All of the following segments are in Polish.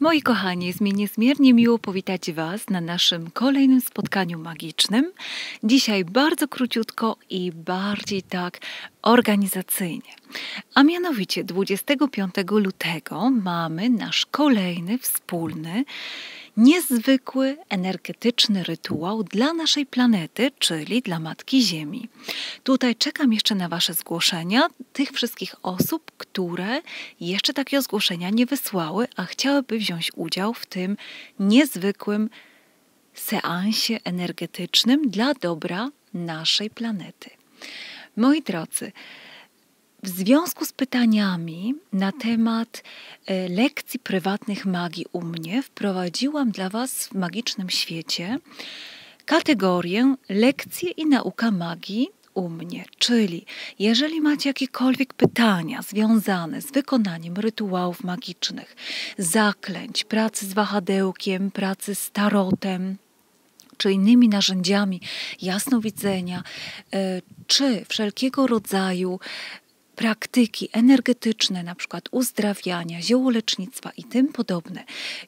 Moi kochani, jest mi niezmiernie miło powitać Was na naszym kolejnym spotkaniu magicznym. Dzisiaj bardzo króciutko i bardziej tak organizacyjnie. A mianowicie 25 lutego mamy nasz kolejny wspólny niezwykły energetyczny rytuał dla naszej planety, czyli dla Matki Ziemi. Tutaj czekam jeszcze na Wasze zgłoszenia, tych wszystkich osób, które jeszcze takie zgłoszenia nie wysłały, a chciałyby wziąć udział w tym niezwykłym seansie energetycznym dla dobra naszej planety. Moi drodzy, w związku z pytaniami na temat e, lekcji prywatnych magii u mnie, wprowadziłam dla Was w magicznym świecie kategorię lekcje i nauka magii u mnie. Czyli jeżeli macie jakiekolwiek pytania związane z wykonaniem rytuałów magicznych, zaklęć, pracy z wahadełkiem, pracy z tarotem, czy innymi narzędziami jasnowidzenia, e, czy wszelkiego rodzaju praktyki energetyczne, na przykład uzdrawiania, ziołolecznictwa i tym podobne,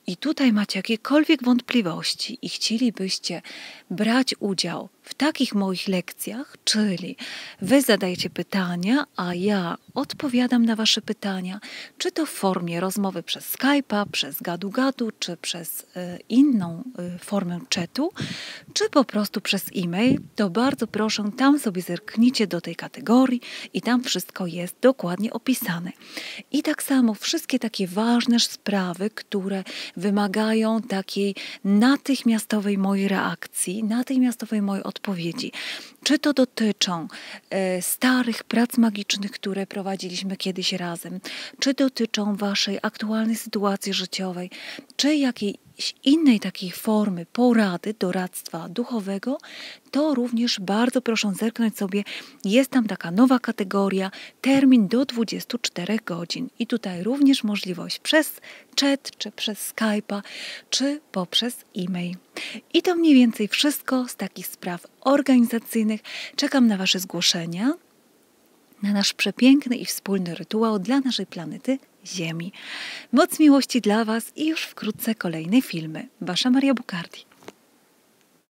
i tutaj macie jakiekolwiek wątpliwości i chcielibyście brać udział w takich moich lekcjach, czyli wy zadajecie pytania, a ja odpowiadam na wasze pytania, czy to w formie rozmowy przez Skype'a, przez gadu-gadu, czy przez y, inną y, formę czatu, czy po prostu przez e-mail, to bardzo proszę, tam sobie zerknijcie do tej kategorii i tam wszystko jest dokładnie opisane. I tak samo wszystkie takie ważne sprawy, które wymagają takiej natychmiastowej mojej reakcji, natychmiastowej mojej odpowiedzi. Czy to dotyczą e, starych prac magicznych, które prowadziliśmy kiedyś razem, czy dotyczą Waszej aktualnej sytuacji życiowej, czy jakiej innej takiej formy porady, doradztwa duchowego, to również bardzo proszę zerknąć sobie, jest tam taka nowa kategoria, termin do 24 godzin. I tutaj również możliwość przez chat, czy przez Skype'a, czy poprzez e-mail. I to mniej więcej wszystko z takich spraw organizacyjnych. Czekam na Wasze zgłoszenia na nasz przepiękny i wspólny rytuał dla naszej planety Ziemi. Moc miłości dla Was i już wkrótce kolejne filmy. Wasza Maria Bukardi.